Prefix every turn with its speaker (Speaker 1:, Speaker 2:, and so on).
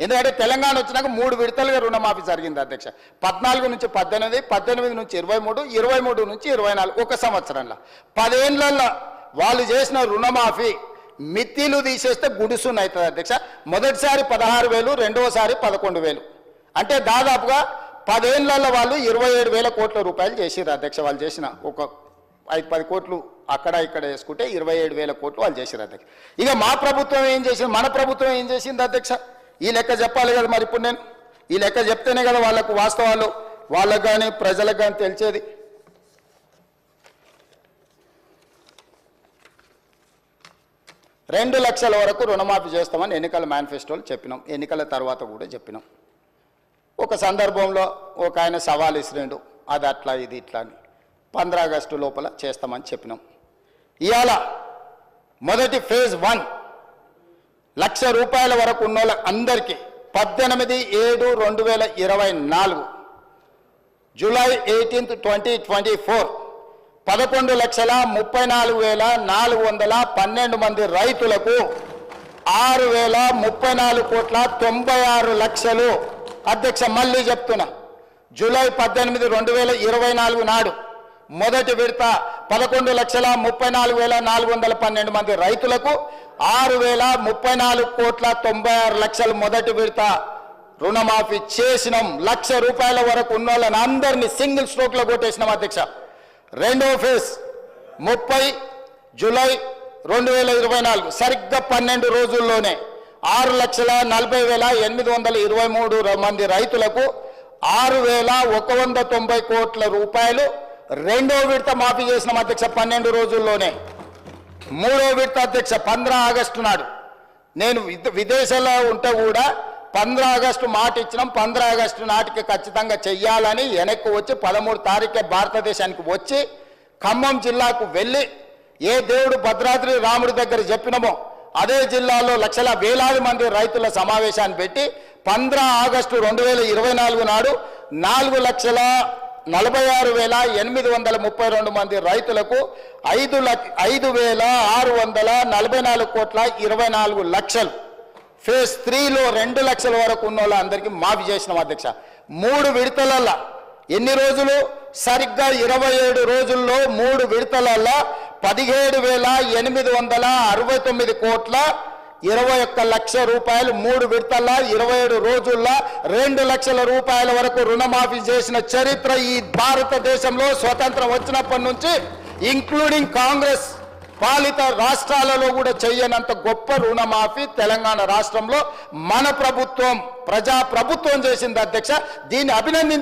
Speaker 1: ఎందుకంటే తెలంగాణ వచ్చినాక మూడు విడతలుగా రుణమాఫీ జరిగింది అధ్యక్ష. పద్నాలుగు నుంచి పద్దెనిమిది పద్దెనిమిది నుంచి ఇరవై మూడు ఇరవై మూడు నుంచి ఇరవై నాలుగు ఒక సంవత్సరంలో. పదేళ్ళలో వాళ్ళు చేసిన రుణమాఫీ మిత్తిలు తీసేస్తే గుడిసున్ అవుతుంది అధ్యక్ష. మొదటిసారి పదహారు వేలు రెండవసారి పదకొండు వేలు. అంటే దాదాపుగా పదేళ్ళలో వాళ్ళు ఇరవై ఏడు వేల కోట్ల రూపాయలు చేసిర్రు అధ్యక్ష వాళ్ళు చేసిన ఒక ఐదు పది కోట్లు అక్కడ ఇక్కడ వేసుకుంటే ఇరవై ఏడు వేల కోట్లు వాళ్ళు చేసారు అధ్యక్ష. ఇక మా ప్రభుత్వం ఏం చేసింది? మన ప్రభుత్వం ఏం చేసింది అధ్యక్ష? ఈ లెక్క చెప్పాలి కదా మరి ఇప్పుడు నేను? ఈ లెక్క చెప్తేనే కదా వాళ్ళకు వాస్తవాలు. వాళ్ళకు కానీ ప్రజలకు కానీ తెలిసేది. రెండు లక్షల వరకు రుణమాఫీ చేస్తామని ఎన్నికల మేనిఫెస్టోలు చెప్పినాం. ఎన్నికల తర్వాత కూడా చెప్పినాం. ఒక సందర్భంలో ఒక ఆయన సవాల్ ఇసిరిండు. అది అట్లా ఇది ఇట్లా అని. పంద్రా ఆగస్టు లోపల చేస్తామని చెప్పినాం. ఇవాళ మొదటి ఫేజ్ వన్ లక్ష రూపాయల వరకు ఉన్న వాళ్ళ అందరికీ పద్దెనిమిది ఏడు రెండు వేల ఇరవై నాలుగు. July eighteenth twenty twenty four. పదకొండు లక్షల ముప్పై నాలుగు వేల నాలుగు వందల పన్నెండు మంది రైతులకు ఆరు వేల ముప్పై నాలుగు కోట్ల తొంభై ఆరు లక్షలు. అధ్యక్ష మళ్ళీ చెప్తున్నా. జూలై పద్దెనిమిది రెండు వేల ఇరవై నాలుగు నాడు మొదటి విడత పదకొండు లక్షల ముప్పై నాలుగు వేల నాలుగు వందల పన్నెండు మంది రైతులకు ఆరు వేల ముప్పై నాలుగు కోట్ల తొంభై ఆరు లక్షలు మొదటి విడత రుణమాఫీ చేసినాం. లక్ష రూపాయల వరకు ఉన్న వాళ్ళని అందరినీ సింగిల్ స్ట్రోక్లో కొట్టేసినాం అధ్యక్ష. రెండో ఫేజ్ ముప్పై జూలై రెండు వేల ఇరవై నాలుగు సరిగ్గా పన్నెండు రోజుల్లోనే ఆరు లక్షల నలభై వేల ఎనిమిది వందల ఇరవై మూడు మంది రైతులకు ఆరు వేల ఒక వంద తొంభై కోట్ల రూపాయలు రెండో విడత మాఫీ చేసిన అధ్యక్ష పన్నెండు రోజుల్లోనే మూడో విడత అధ్యక్ష పంద్రా ఆగస్టు నాడు. నేను విదేశాల్లో ఉంటే కూడా పంద్రా ఆగస్టు మాట ఇచ్చినాం. పంద్రా ఆగస్టు నాటికి ఖచ్చితంగా చెయ్యాలని వెనక్కి వచ్చి పదమూడు తారీఖే భారతదేశానికి వచ్చి ఖమ్మం జిల్లాకు వెళ్ళి ఏ దేవుడు భద్రాద్రి రాముడి దగ్గర చెప్పినమో అదే జిల్లాలో లక్షల వేలాది మంది రైతుల సమావేశాన్ని పెట్టి పంద్రా ఆగస్టు రెండు వేల ఇరవై నాలుగు నాడు నాలుగు లక్షల నలభై ఆరు వేల ఎనిమిది వందల ముప్పై రెండు మంది రైతులకు ఐదు లక్ష ఐదు వేల ఆరు వందల నలభై నాలుగు కోట్ల ఇరవై నాలుగు లక్షలు. ఫేజ్ త్రీలో రెండు లక్షల వరకు ఉన్న వాళ్ళందరికీ మాఫీ చేసినాం అధ్యక్ష. మూడు విడతలల్లా ఎన్ని రోజులు? సరిగ్గా ఇరవై ఏడు రోజుల్లో మూడు విడతలల్లా పదిహేడు వేల ఎనిమిది వందల అరవై తొమ్మిది కోట్ల ఇరవై ఒక్క లక్ష రూపాయలు మూడు విడతల ఇరవై ఏడు రోజుల్లో రెండు లక్షల రూపాయల వరకు రుణమాఫీ చేసిన చరిత్ర ఈ భారతదేశంలో స్వతంత్రం వచ్చినప్పటి నుంచి ఇంక్లూడింగ్ కాంగ్రెస్ పాలిత రాష్ట్రాలలో కూడా చేయనంత గొప్ప రుణమాఫీ తెలంగాణ రాష్ట్రంలో మన ప్రభుత్వం ప్రజా ప్రభుత్వం చేసింది అధ్యక్ష. దీన్ని అభినందించాలి